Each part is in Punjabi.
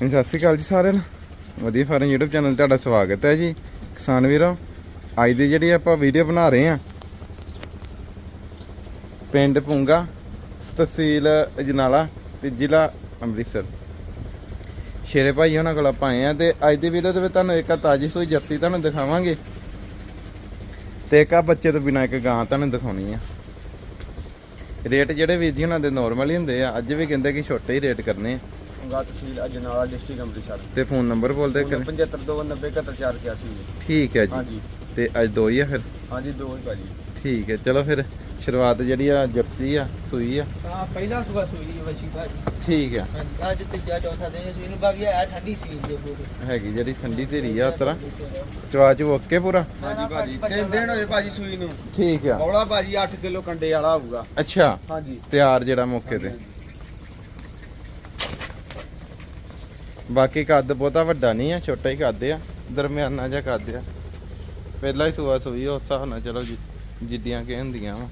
ਜੀ, ਸਤਿ ਸ਼੍ਰੀ ਅਕਾਲ ਜੀ ਸਾਰਿਆਂ ਨੂੰ। ਵਧੀਆ ਫਾਰਮ YouTube ਚੈਨਲ ਤੇ ਤੁਹਾਡਾ ਸਵਾਗਤ ਹੈ ਜੀ। ਕਿਸਾਨ ਵੀਰੋ ਅੱਜ ਦੀ ਜਿਹੜੀ ਆਪਾਂ ਵੀਡੀਓ ਬਣਾ ਰਹੇ ਆ ਪਿੰਡ ਪੁੰਗਾ ਤਹਿਸੀਲ ਅਜਨਾਲਾ ਤੇ ਜ਼ਿਲ੍ਹਾ ਅੰਮ੍ਰਿਤਸਰ। ਸ਼ੇਰੇ ਭਾਈ ਉਹਨਾਂ ਕੋਲ ਆਪਾਂ ਆਏ ਆ ਤੇ ਅੱਜ ਦੀ ਵੀਡੀਓ ਦੇ ਵਿੱਚ ਤੁਹਾਨੂੰ ਇੱਕ ਆਹ ਤਾਜੀ ਸੂਈ ਜਰਸੀ ਤੁਹਾਨੂੰ ਦਿਖਾਵਾਂਗੇ ਤੇ ਇੱਕ ਆ ਬੱਚੇ ਤੋਂ ਬਿਨਾ ਇੱਕ ਗਾਂ ਤੁਹਾਨੂੰ ਦਿਖਾਉਣੀ ਆ। ਰੇਟ ਜਿਹੜੇ ਵੀਰ ਜੀ ਉਹਨਾਂ ਦੇ ਨਾਰਮਲ ਹੀ ਹੁੰਦੇ ਆ ਅੱਜ ਵੀ ਕਹਿੰਦੇ ਕਿ ਛੋਟੇ ਹੀ ਰੇਟ ਕਰਨੇ ਆ। ਗਾ ਤਹਿਸੀਲ ਅਜਨਾਲਾ ਡਿਸਟ੍ਰਿਕਟ ਅੰਮ੍ਰਿਤਸਰ। ਤੇ ਫੋਨ ਨੰਬਰ ਬੋਲਦੇ ਕਰੇ 7529717481 ਠੀਕ ਹੈ ਜੀ। ਹਾਂਜੀ। ਤੇ ਅੱਜ ਦੋ ਹੀ ਆ ਫਿਰ? ਹਾਂਜੀ ਦੋ ਹੀ ਭਾਜੀ। ਠੀਕ ਹੈ ਚਲੋ ਫਿਰ ਸ਼ੁਰੂਆਤ ਜਿਹੜੀ ਆ ਜਰਸੀ ਆ ਸੂਈ ਆ? ਹਾਂ ਪਹਿਲਾ ਸੁਬਾ ਸੂਈ ਵਛੀ ਭਾਜੀ। ਠੀਕ ਆ। ਹਾਂਜੀ ਅੱਜ ਤੀਜਾ ਚੌਥਾ ਦਿਨ ਸੂਈ ਨੂੰ ਬਾਕੀ ਆ ਠੰਡੀ ਸੀ ਜੇ ਪੂਰੀ ਹੈਗੀ ਜਿਹੜੀ ਠੰਡੀ ਧੀਰੀ ਆ ਉਤਰਾ? ਚਵਾ ਚੂ ਓਕੇ ਪੂਰਾ? ਹਾਂਜੀ ਭਾਜੀ ਤਿੰਨ ਦਿਨ ਹੋਏ ਭਾਜੀ ਸੂਈ ਨੂੰ। ਠੀਕ ਆ। ਬੌਲਾ ਭਾਜੀ 8 ਕਿਲੋ ਕੰਡੇ ਵਾਲਾ ਹੋਊਗਾ। ਅੱਛਾ। ਹਾਂਜੀ। ਤਿਆਰ ਜਿਹੜਾ ਮੌਕੇ ਤੇ। ਬਾਕੀ ਕੱਦ ਬਹੁਤਾ ਵੱਡਾ ਨਹੀਂ ਆ ਛੋਟਾ ਹੀ ਕੱਦ ਆ ਦਰਮਿਆਨਾ ਜਿਹਾ ਕੱਦ ਆ। ਪਹਿਲਾ ਹੀ ਸੂਆ ਸੂਈ ਉਸ ਹਿਸਾਬ ਨਾਲ ਚਲੋ ਜੀ ਜਿੱਦੀਆਂ ਕਿ ਹੁੰਦੀਆਂ ਵਾ।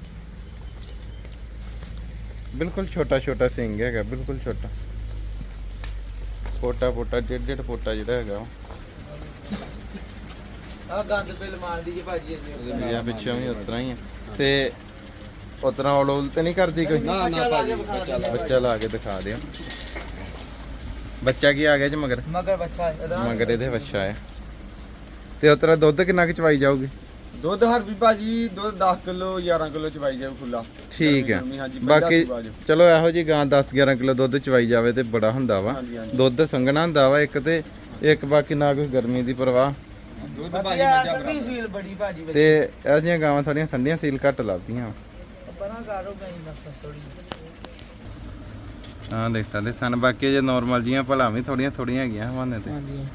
ਬਿਲਕੁਲ ਛੋਟਾ ਛੋਟਾ ਸਿੰਘ ਹੈਗਾ ਬਿਲਕੁਲ ਛੋਟਾ। ਪੋਟਾ ਪੋਟਾ ਡੇਢ ਡੇਢ ਪੋਟਾ ਜਿਹੜਾ ਹੈਗਾ। ਆ ਗੰਦ ਬਿਲ ਮਾਰਦੀ ਜੀ ਭਾਜੀ ਇਹ ਇਹ ਪਿੱਛੋਂ ਵੀ ਉਤਰਾ ਹੀ ਆ। ਤੇ ਉਤਰਾ ਔਲ ਔਲ ਤੇ ਨਹੀਂ ਕਰਦੀ ਕੋਈ? ਨਾ ਨਾ ਭਾਜੀ ਬੱਚਾ ਲਾ ਬੱਚਾ ਲਾ ਕੇ ਦਿਖਾ ਦਿਓ। ਬੱਚਾ ਕੀ ਆ ਗਿਆ ਜੀ ਮਗਰ? ਮਗਰ ਬੱਚਾ ਇਹਦਾ। ਮਗਰ ਇਹਦੇ ਬੱਚਾ ਹੈ। ਤੇ ਉਤਰਾ ਦੁੱਧ ਕਿੰਨਾ ਕੁ ਚਵਾਈ ਜਾਊਗੀ? ਦੁੱਧ ਹਰ ਵੀ ਭਾਜੀ ਦੁੱਧ 10 ਕਿਲੋ 11 ਕਿਲੋ ਚਵਾਈ ਜਾਵੇ ਖੁੱਲਾ। ਠੀਕ ਹੈ। ਬਾਕੀ। ਚਲੋ ਇਹੋ ਜੀ ਗਾਂ 10 11 ਕਿਲੋ ਦੁੱਧ ਚਵਾਈ ਜਾਵੇ ਤੇ ਬੜਾ ਹੁੰਦਾ ਵਾ। ਦੁੱਧ ਸੰਘਣਾ ਹੁੰਦਾ ਵਾ ਇੱਕ ਤੇ ਇੱਕ ਬਾਕੀ ਨਾ ਕੋਈ ਗਰਮੀ ਦੀ ਪਰਵਾਹ। ਦੁੱਧ ਭਾਜੀ ਠੰਡੀ ਸੀਲ ਬੜੀ ਭਾਜੀ ਤੇ ਇਹ ਜਿਹੀਆਂ ਗਾਵਾਂ ਥੋੜੀਆਂ ਠੰਡੀਆਂ ਸੀਲ ਘੱਟ ਲੱਗਦੀਆਂ ਬਣਾ ਕਰੋ ਗਈ ਬਸ ਥੋੜੀ ਹਾਂ ਦੇਖ ਸਕਦੇ ਸਨ ਬਾਕੀ ਜੇ ਨਾਰਮਲ ਜੀਆਂ ਭਲਾ ਵੀ ਥੋੜੀਆਂ ਥੋੜੀਆਂ ਹੈਗੀਆਂ ਹਵਾਨੇ ਤੇ। ਹਾਂਜੀ।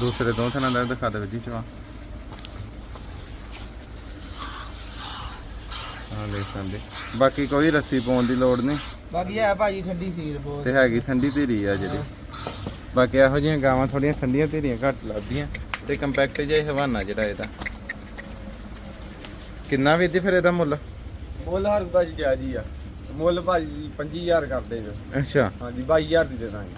ਦੂਸਰੇ ਦੋ ਥਾਂ ਦਾ ਦਿਖਾ ਦੇ ਜੀ ਚਵਾ ਹਾਂ ਦੇਖ ਸਕਦੇ। ਬਾਕੀ ਕੋਈ ਰੱਸੀ ਪਾਉਣ ਦੀ ਲੋੜ ਨਹੀਂ। ਬਾਕੀ ਆ ਭਾਜੀ ਠੰਡੀ ਸੀਲ ਬਹੁਤ। ਤੇ ਹੈਗੀ ਠੰਡੀ ਧੀਰੀ ਆ ਜਿਹੜੀ। ਬਾਕੀ ਇਹੋ ਜਿਹੀਆਂ ਗਾਵਾਂ ਥੋੜੀਆਂ ਠੰਡੀਆਂ ਧੀਰੀਆਂ ਘੱਟ ਲੱਗਦੀਆਂ। ਤੇ ਕੰਪੈਕਟ ਜਿਹਾ ਹਵਾਨਾ ਜਿਹੜਾ ਇਹਦਾ। ਕਿੰਨਾ ਵੀ ਜੀ ਫਿਰ ਇਹਦਾ ਮੁੱਲ? ਮੁੱਲ ਹਰ ਭਾਜੀ ਕਿਹਾ ਜੀ ਆ। ਮੁੱਲ ਭਾਜੀ 25000 ਕਰਦੇ ਜੋ ਅੱਛਾ। ਹਾਂਜੀ 22000 ਦੀ ਦੇ ਦਾਂਗੇ।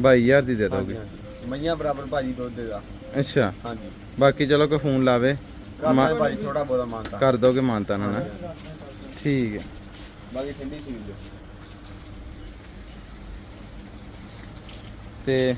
22000 ਦੀ ਦੇ ਦੋਗੇ। ਹਾਂਜੀ। ਮਈਆਂ ਬਰਾਬਰ ਭਾਜੀ ਦੁੱਧ ਦਾ। ਅੱਛਾ। ਹਾਂਜੀ। ਬਾਕੀ ਚਲੋ ਕੋਈ ਫੋਨ ਲਾਵੇ। ਕਰਦੇ ਮਾ- ਭਾਜੀ ਥੋੜਾ ਬਹੁਤਾ ਮਾਨਤਾ। ਕਰ ਦੋਗੇ ਮਾਨਤਾ ਨਾ? ਨਾ ਠੀਕ ਹੈ। ਬਾਕੀ ਠੰਡੀ ਸੀ ਜੋ ਤੇ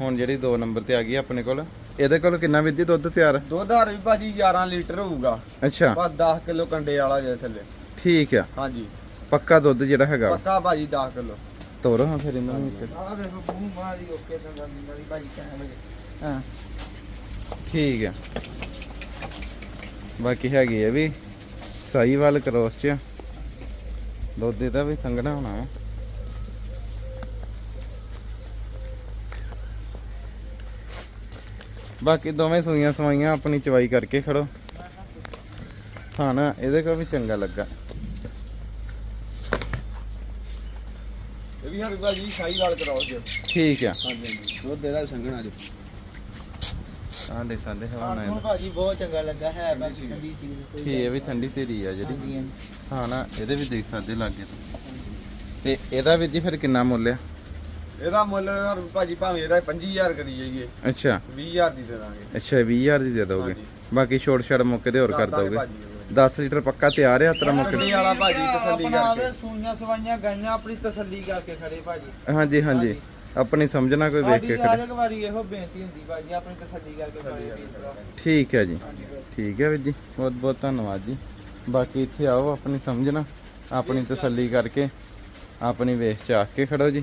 ਹੁਣ ਜਿਹੜੀ 2 ਨੰਬਰ ਤੇ ਆ ਗਈ ਆਪਣੇ ਕੋਲ। ਇਹਦੇ ਕੋਲ ਕਿੰਨਾ ਵਿੱਧੀ ਦੁੱਧ ਤਿਆਰ? ਦੁੱਧ ਹਰ ਵੀ ਭਾਜੀ 11 ਲੀਟਰ ਹੋਊਗਾ। ਅੱਛਾ। ਬਸ 10 ਕਿਲੋ ਕੰਡੇ ਵਾਲਾ ਜੇ ਥੱਲੇ। ਠੀਕ ਆ। ਹਾਂਜੀ। ਪੱਕਾ ਦੁੱਧ ਜਿਹੜਾ ਹੈਗਾ। ਪੱਕਾ ਭਾਜੀ 10 ਕਿਲੋ। ਤੋਰੋ ਹਾਂ ਫਿਰ ਇਹਨਾਂ ਨੂੰ। ਆ ਵੇਖੋ ਬੂਮ ਮਾਰੀ ਓਕੇ ਸੰਗਾ ਦੀ ਭਾਜੀ ਕਹਿਣ ਵਜੇ ਹਾਂ। ਠੀਕ ਆ। ਬਾਕੀ ਹੈਗੀ ਇਹ ਵੀ ਸਾਈਵਾਲ ਕ੍ਰੋਸ ਚ। ਦੁੱਧ ਇਹਦਾ ਵੀ ਸੰਘਣਾ ਹੋਣਾ ਹੈ ਬਾਕੀ ਦੋਵੇਂ ਸੂਈਆਂ ਸਵਾਈਆਂ ਆਪਣੀ ਚਵਾਈ ਕਰਕੇ ਖੜੋ। ਖਾਣਾ ਇਹਦੇ ਕੋਲ ਵੀ ਚੰਗਾ ਲੱਗਾ। ਇਹ ਵੀ ਹਰ ਭਾਜੀ ਸਾਈ ਵਾਲ ਕਰਾਓ ਜੀ। ਠੀਕ ਆ। ਹਾਂਜੀ ਹਾਂਜੀ। ਦੁੱਧ ਇਹਦਾ ਵੀ ਸੰਘਣਾ ਜੀ। ਆਹ ਦੇ ਸਾਡੇ ਹਵਾਨਾ ਹੁਣ ਇਹਦਾ। ਭਾਜੀ ਬਹੁਤ ਚੰਗਾ ਲੱਗਾ ਹੈ ਬਾਕੀ ਠੰਡੀ ਸੀਲ ਠੀਕ ਇਹ ਵੀ ਠੰਡੀ ਧੀਰੀ ਆ ਜਿਹੜੀ। ਹਾਂ ਨਾ ਇਹਦੇ ਵੀ ਦੇਖ ਸਕਦੇ ਲਾਗੇ ਤੇ ਇਹਦਾ ਵੀ ਜੀ ਫਿਰ ਕਿੰਨਾ ਮੁੱਲ ਆ? ਇਹਦਾ ਮੁੱਲ ਹਰ ਭਾਜੀ ਭਾਵੇਂ ਇਹਦਾ 25000 ਕਰੀ ਜਾਈਏ। ਅੱਛਾ। 20000 ਦੀ ਦੇ ਦਾਂਗੇ ਅੱਛਾ 20000 ਦੀ ਦੇ ਦੋਗੇ। ਬਾਕੀ ਛੋਟ ਛੜ ਮੌਕੇ ਤੇ ਹੋਰ ਕਰ ਦਾਂਗੇ ਦੋਗੇ। ਭਾਜੀ 10 ਲੀਟਰ ਪੱਕਾ ਤਿਆਰ ਹੈ ਤੇਰਾ ਮੌਕੇ ਕੰਡੇ ਵਾਲਾ ਭਾਜੀ ਤਸੱਲੀ ਆਪਣਾ ਆਵੇ ਕਰਕੇ ਸੂਈਆਂ ਸਵਾਈਆਂ ਗਾਈਆਂ ਆਪਣੀ ਤਸੱਲੀ ਕਰਕੇ ਖੜੇ ਭਾਜੀ। ਤੇ। ਹਾਂਜੀ। ਹਾਂਜੀ। ਆਪਣੀ ਸਮਝਣਾ ਕੋਈ ਵੇਖ ਕੇ ਹਰ ਖੜੇ। ਇੱਕ ਵਾਰੀ ਇਹੋ ਬੇਨਤੀ ਹੁੰਦੀ ਭਾਜੀ ਆਪਣੀ ਤਸੱਲੀ ਕਰਕੇ ਤਸੱਲੀ ਖੜੇ ਕਰਕੇ। ਠੀਕ ਹੈ ਜੀ। ਠੀਕ ਹੈ ਵੀਰ ਜੀ। ਬਹੁਤ ਬਹੁਤ ਧੰਨਵਾਦ ਜੀ। ਬਾਕੀ ਇੱਥੇ ਆਓ ਆਪਣੀ ਸਮਝਣਾ ਆਪਣੀ ਤਸੱਲੀ ਕਰਕੇ ਆਪਣੀ ਵੇਸ ਚ ਆ ਕੇ ਖੜੋ ਜੀ।